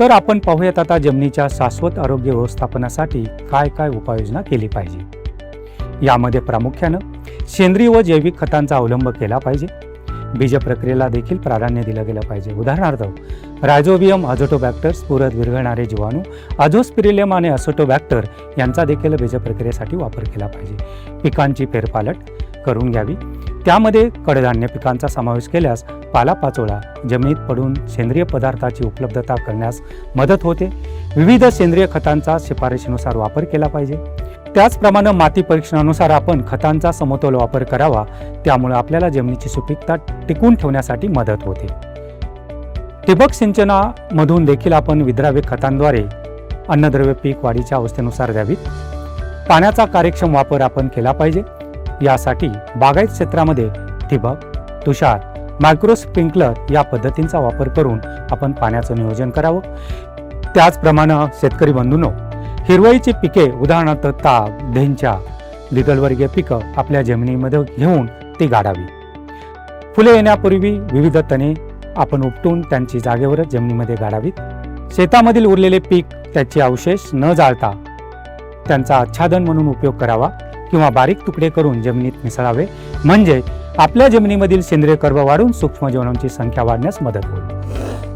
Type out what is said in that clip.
तर आपण पाहूयात आता जमिनीच्या शाश्वत आरोग्य व्यवस्थापनासाठी काय काय उपाययोजना केली पाहिजे. यामध्ये प्रामुख्यानं सेंद्रिय व जैविक खतांचा अवलंब केला पाहिजे. बीज प्रक्रियेला देखील प्राधान्य दिलं गेलं पाहिजे. उदाहरणार्थ रायझोबियम अझोटोबॅक्टर स्फुरत विरघळणारे जीवाणू अझोस्पिरिलियम आणि असोटोबॅक्टर यांचा देखील बीज प्रक्रियेसाठी वापर केला पाहिजे. पिकांची फेरपालट करून घ्यावी. त्यामध्ये कडधान्य पिकांचा समावेश केल्यास पालापाचोळा जमिनीत पडून सेंद्रिय पदार्थाची उपलब्धता करण्यास मदत होते. विविध सेंद्रिय खतांचा शिफारशीनुसार वापर केला पाहिजे. त्याचप्रमाणे माती परीक्षणानुसार आपण खतांचा समतोल वापर करावा. त्यामुळे आपल्याला जमिनीची सुपीकता टिकून ठेवण्यासाठी मदत होते. ठिबक सिंचनामधून देखील आपण विद्राव्य खतांद्वारे अन्नद्रव्य पीक वाढीच्या अवस्थेनुसार द्यावीत. पाण्याचा कार्यक्षम वापर आपण केला पाहिजे. यासाठी बागायत क्षेत्रामध्ये ठिबक तुषार मायक्रो स्प्रिंकलर या पद्धतींचा वापर करून आपण पाण्याचं नियोजन करावं. त्याचप्रमाणे शेतकरी बंधूंनो हिरवळीची पिके उदाहरणार्थ ताग धेंच्या द्विदलवर्गीय पिकं आपल्या जमिनीमध्ये घेऊन ती गाडावी. फुले येण्यापूर्वी विविध तणे आपण उपटून त्यांची जागेवरच जमिनीमध्ये गाडावीत. शेतामधील उरलेले पीक त्याचे अवशेष न जाळता त्यांचा आच्छादन म्हणून उपयोग करावा. किंवा बारीक तुकडे करून जमिनीत मिसळावे. म्हणजे आपल्या जमिनीमधील सेंद्रिय कर्ब वाढून सूक्ष्म जीवनांची संख्या वाढण्यास मदत होईल.